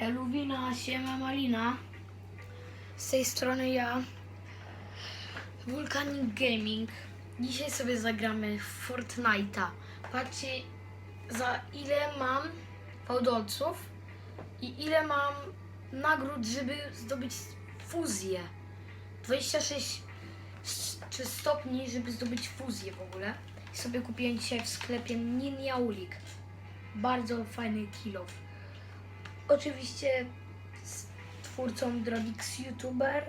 Luwina, Siema Malina. Z tej strony ja, Vulcanic Gaming. Dzisiaj sobie zagramy w Fortnite'a. Patrzcie, za ile mam fałdolców i ile mam nagród, żeby zdobyć fuzję. 26 s- czy stopni, żeby zdobyć fuzję w ogóle. I sobie kupiłem dzisiaj w sklepie Ninja Ulik. Bardzo fajny kilof. Oczywiście z twórcą Drodix YouTuber.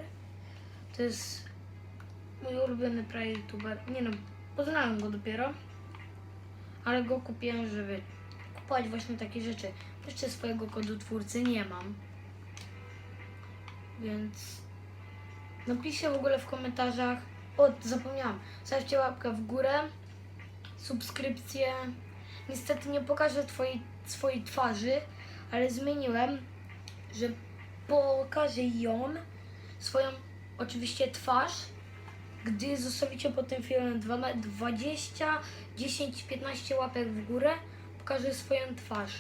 To jest mój ulubiony prawie YouTuber. Nie no, poznałem go dopiero. Ale go kupiłem, żeby kupować właśnie takie rzeczy. Jeszcze swojego kodu twórcy nie mam. Więc napiszcie w ogóle w komentarzach. O, zapomniałam. Zostawcie łapkę w górę, subskrypcję. Niestety nie pokażę twojej, swojej twarzy, ale zmieniłem, że pokażę ją, swoją oczywiście twarz, gdy zostawicie pod tym filmem dwa- 20, 10, 15 łapek w górę, pokażę swoją twarz.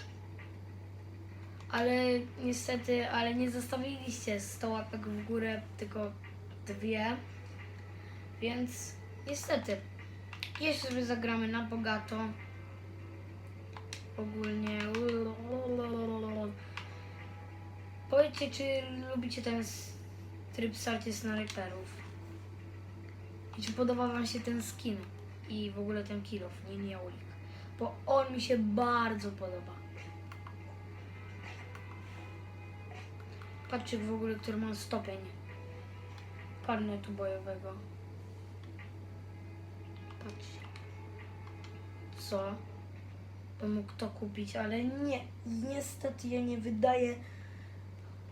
Ale niestety, ale nie zostawiliście 100 łapek w górę, tylko dwie. Więc niestety, jeszcze sobie zagramy na bogato. Ogólnie. Powiedzcie, czy lubicie ten tryb starcie snajperów? I czy podoba Wam się ten skin? I w ogóle ten kill off, nie Niaulik. Bo on mi się bardzo podoba. Patrzcie w ogóle, który mam stopień karnetu bojowego. Patrzcie. Co? By mógł to kupić, ale nie, niestety ja nie wydaję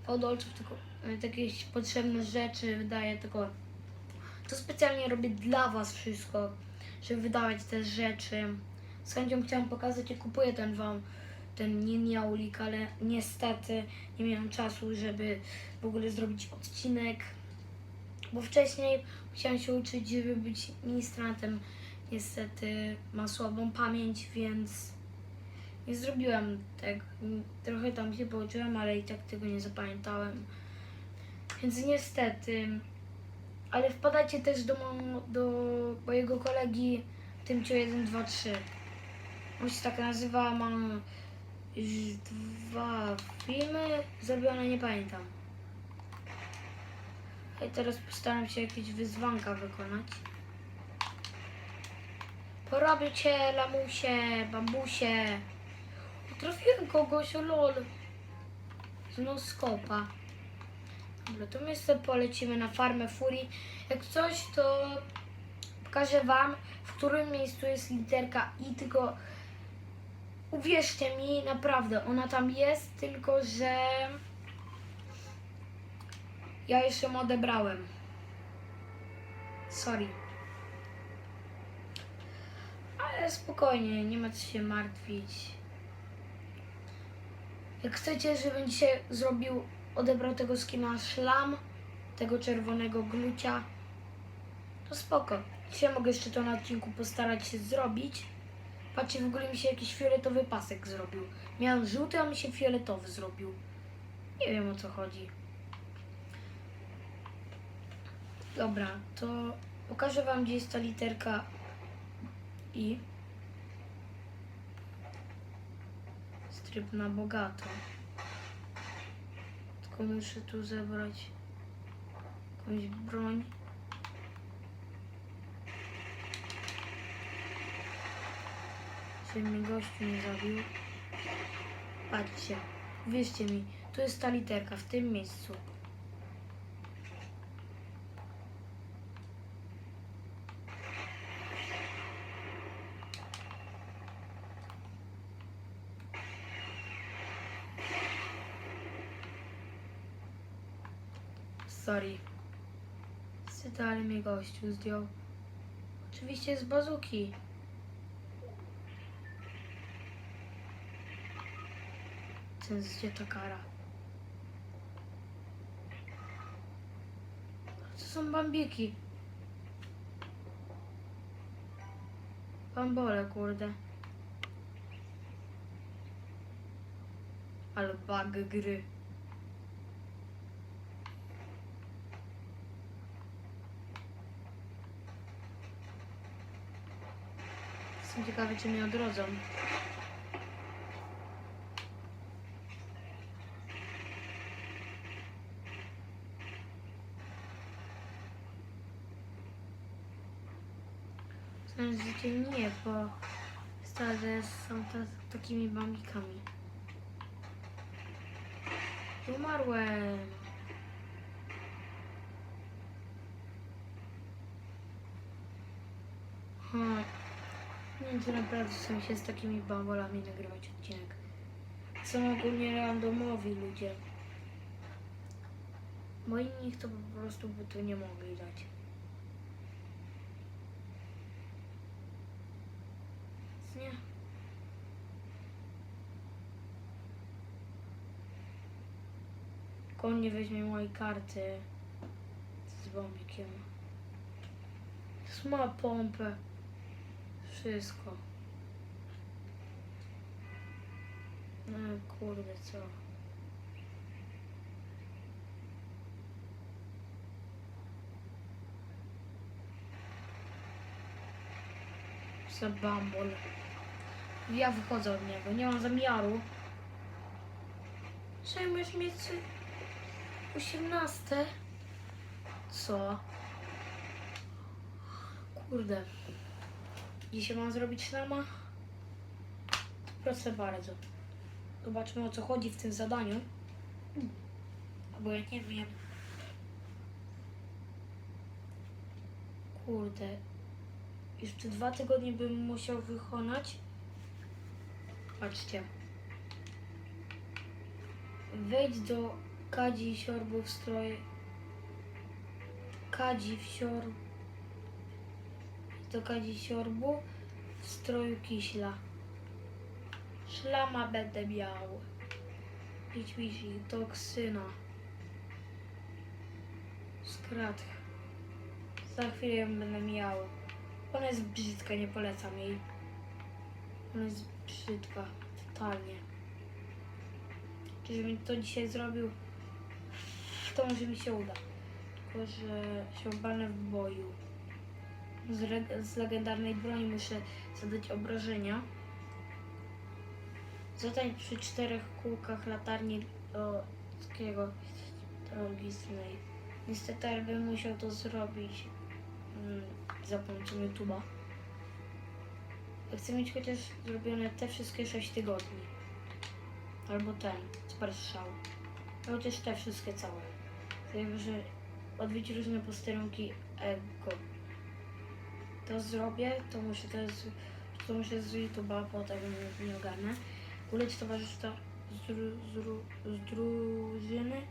fałdolców, tylko e, takie jakieś potrzebne rzeczy wydaję, tylko to specjalnie robię dla was wszystko, żeby wydawać te rzeczy. Z chęcią chciałam pokazać, jak kupuję ten wam ten ninja ulik, ale niestety nie miałem czasu, żeby w ogóle zrobić odcinek, bo wcześniej chciałam się uczyć, żeby być ministrantem. Niestety mam słabą pamięć, więc nie zrobiłam tego. Trochę tam się pouczyłem, ale i tak tego nie zapamiętałem. Więc niestety. Ale wpadajcie też do, mo- do mojego kolegi Tymcio 123. On się tak nazywa, mam dwa filmy zrobione, nie pamiętam. I teraz postaram się jakieś wyzwanka wykonać. Porobię cię, lamusie, bambusie. Trafiłem kogoś, o lol. Z noskopa. Dobra, to my sobie polecimy na farmę furii. Jak coś, to pokażę wam, w którym miejscu jest literka i tylko uwierzcie mi, naprawdę, ona tam jest, tylko że ja jeszcze ją odebrałem. Sorry. Ale spokojnie, nie ma co się martwić. Jak chcecie, żebym dzisiaj zrobił, odebrał tego skina szlam, tego czerwonego glucia, to spoko. Dzisiaj mogę jeszcze to na odcinku postarać się zrobić. Patrzcie, w ogóle mi się jakiś fioletowy pasek zrobił. Miałem żółty, a mi się fioletowy zrobił. Nie wiem o co chodzi. Dobra, to pokażę wam, gdzie jest ta literka I. Tryb na bogato. Tylko muszę tu zebrać jakąś broń. Żeby mnie gościu nie zabił. Patrzcie, wierzcie mi, tu jest ta literka w tym miejscu. Sorry. Ale mnie gościu zdjął. Oczywiście z bazuki. Ten zdjęta kara. To są bambiki. Bambole, kurde. Ale bug gry. Jestem ciekawy, czy mnie odrodzą. Znaczy, życie nie, bo stare są ta, takimi bambikami. Umarłem. Hmm. Nie naprawdę chcę się z takimi bambolami nagrywać odcinek. Są ogólnie randomowi ludzie. Bo inni to po prostu by tu nie mogli dać. Nie. Koń nie weźmie mojej karty z bombikiem. Ma pompę. Wszystko. No kurde co. Za bambol. Ja wychodzę od niego, nie mam zamiaru. Przejmujesz mnie czy... 18? Co? Kurde. Dzisiaj mam zrobić szlama? Proszę bardzo. Zobaczmy o co chodzi w tym zadaniu. Bo ja nie wiem. Kurde. Jeszcze dwa tygodnie bym musiał wykonać. Patrzcie. Wejdź do kadzi siorbów stroje. Kadzi w siorb. Do kadzi siorbu w stroju kiśla. Szlama będę miał. Idź mi toksyna. Skrat. Za chwilę ją będę miał. Ona jest brzydka, nie polecam jej. Ona jest brzydka, totalnie. Czy żebym to dzisiaj zrobił, to może mi się uda. Tylko, że się obalę w boju. Z, z legendarnej broni muszę zadać obrażenia. Zadań przy czterech kółkach latarni do takiego logicznej. Niestety, ale bym musiał to zrobić mm, za pomocą YouTube'a. Chcę mieć chociaż zrobione te wszystkie 6 tygodni. Albo ten, super strzał. Chociaż te wszystkie całe. Chcę, że odwiedzić różne posterunki ego. To zrobię, to muszę teraz, to muszę z YouTube'a, bo tego nie, nie ogarnę. Uleć towarzystwa z, z, z drużyny.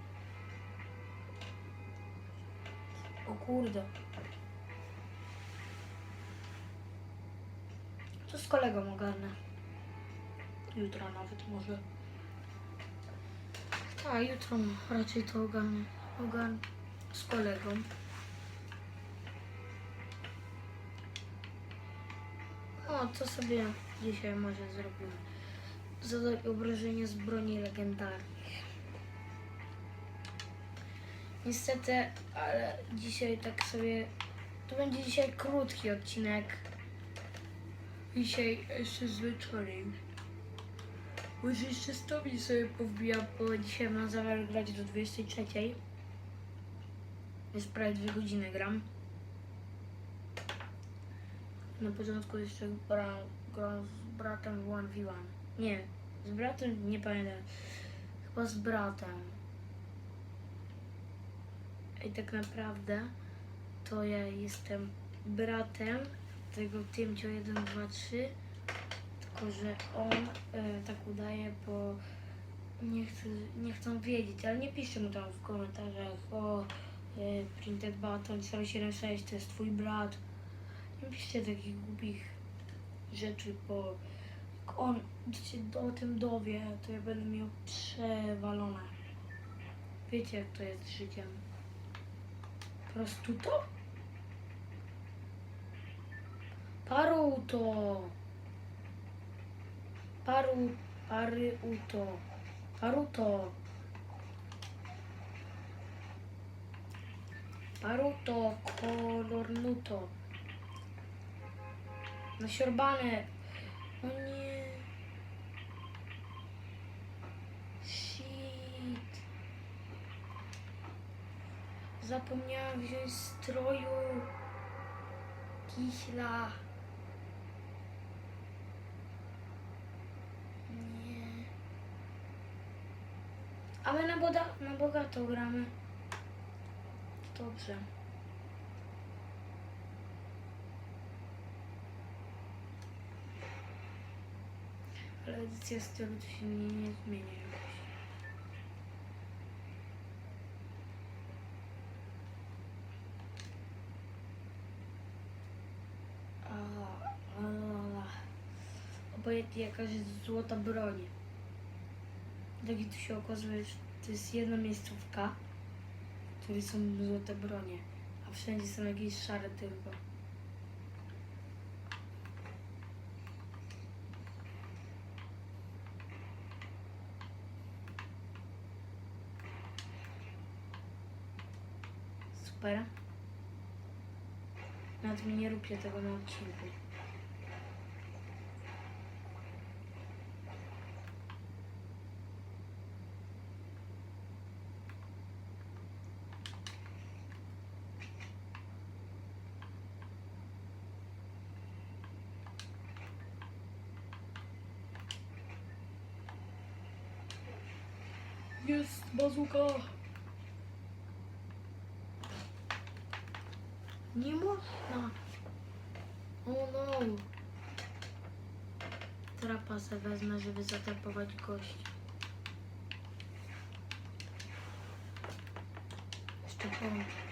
O kurde. To z kolegą ogarnę. Jutro nawet może. Tak, jutro raczej to ogarnę. Ogarnę z kolegą. O, to sobie dzisiaj może zrobimy. Zadaj obrażenie z broni legendarnych. Niestety, ale dzisiaj tak sobie... To będzie dzisiaj krótki odcinek. Dzisiaj jeszcze z wieczorem. Może jeszcze z sobie powbijam, bo dzisiaj mam zamiar grać do 23. Już prawie dwie godziny gram. Na początku jeszcze gram, gram z bratem w 1v1. Nie, z bratem nie pamiętam. Chyba z bratem. I tak naprawdę to ja jestem bratem tego Tymcio 1, 2, 3. Tylko, że on e, tak udaje, bo nie, chce, nie chcą wiedzieć, ale nie piszcie mu tam w komentarzach o e, Printed Button 476 to jest twój brat. Piszcie takich głupich rzeczy, bo jak on się o tym dowie, to ja będę miał przewalone. Wiecie jak to jest życiem. Po prostu to. Paruto. Paru, paryuto. Paruto. Paruto, kolornuto. Nasiorbane O nie. Shit. Zapomniałam wziąć stroju. Kiśla. Nie. A my na, boda, na bogato gramy. Dobrze. Ale edycja stylu to się nie, nie zmienia jakoś. Obojętnie jakaś złota broń. Jak tu się okazuje, że to jest jedna miejscówka, w której są złote bronie, a wszędzie są jakieś szare tylko. Super. Nawet mi nie róbcie tego na odcinku. Jest bazuka! Można. O no. Trapa se wezmę, żeby zatrapować gości. Jeszcze pomóc.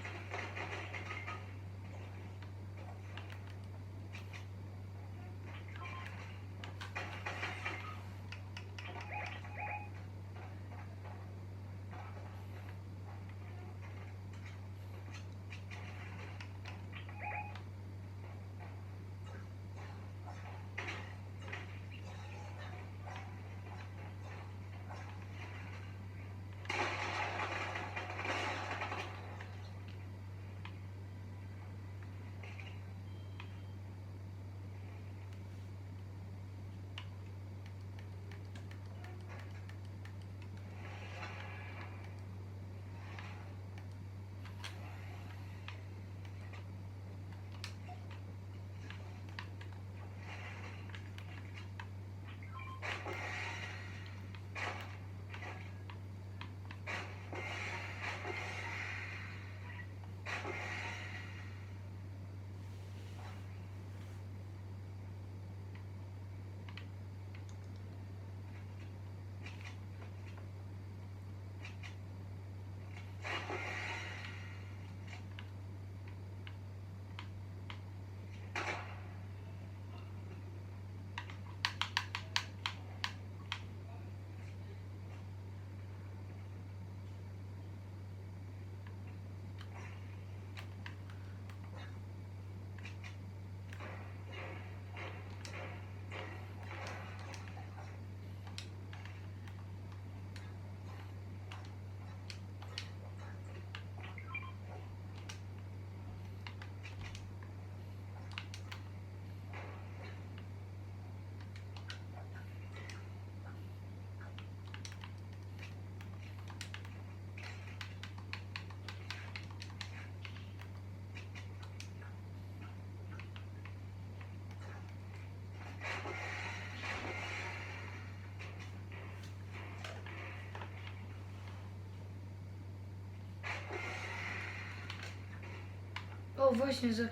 Właśnie, że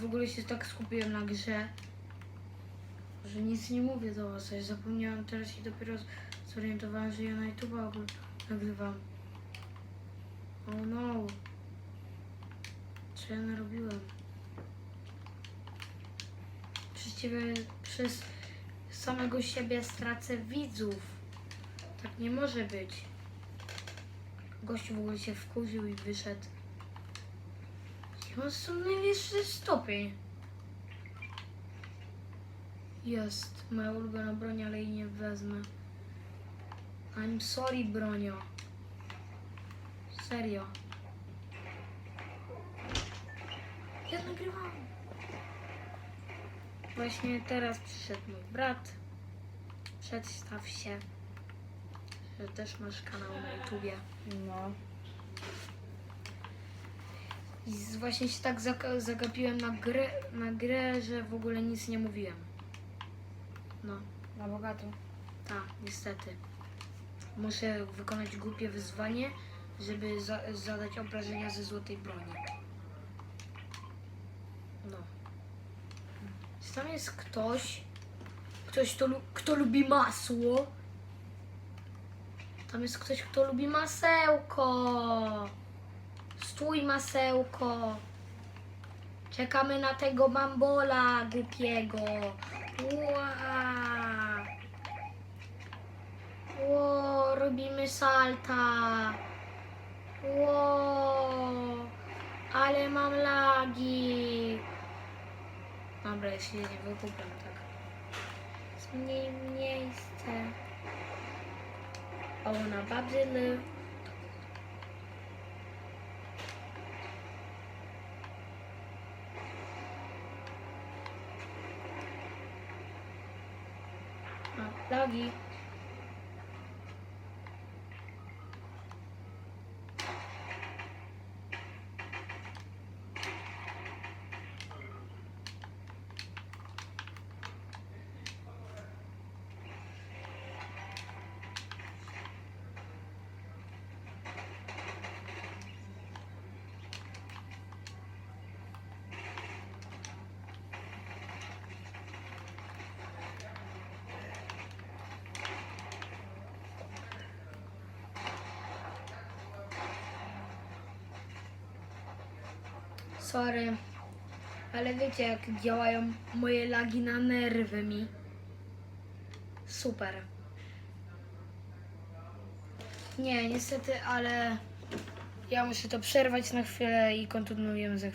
w ogóle się tak skupiłem na grze, że nic nie mówię do was, ja zapomniałam teraz się dopiero zorientowałam, że ja na YouTube nagrywam. Oh no. Co ja narobiłem? Przeciwnie, przez samego siebie stracę widzów. Tak nie może być. Gościu w ogóle się wkurzył i wyszedł. Ja są najwyższy stopień. Jest moja ulubiona broń, ale jej nie wezmę. I'm sorry, bronio. Serio. Ja nagrywam. Właśnie teraz przyszedł mój brat. Przedstaw się, że też masz kanał na YouTubie. No. I właśnie się tak zagapiłem na grę, na grę, że w ogóle nic nie mówiłem. No, Na bogato. tak, niestety. Muszę wykonać głupie wyzwanie, żeby za- zadać obrażenia ze złotej broni. No. Czy tam jest ktoś, ktoś to, lu- kto lubi masło? Tam jest ktoś, kto lubi masełko. Stój masełko. Czekamy na tego bambola głupiego. Ła. Ło, robimy salta. Ło, ale mam lagi. Dobra, ja się nie wykupiam tak. Zmień miejsce. O, na babyly. A, Sorry, ale wiecie jak działają moje lagi na nerwy mi. Super. Nie, niestety, ale ja muszę to przerwać na chwilę i kontynuujemy za chwilę.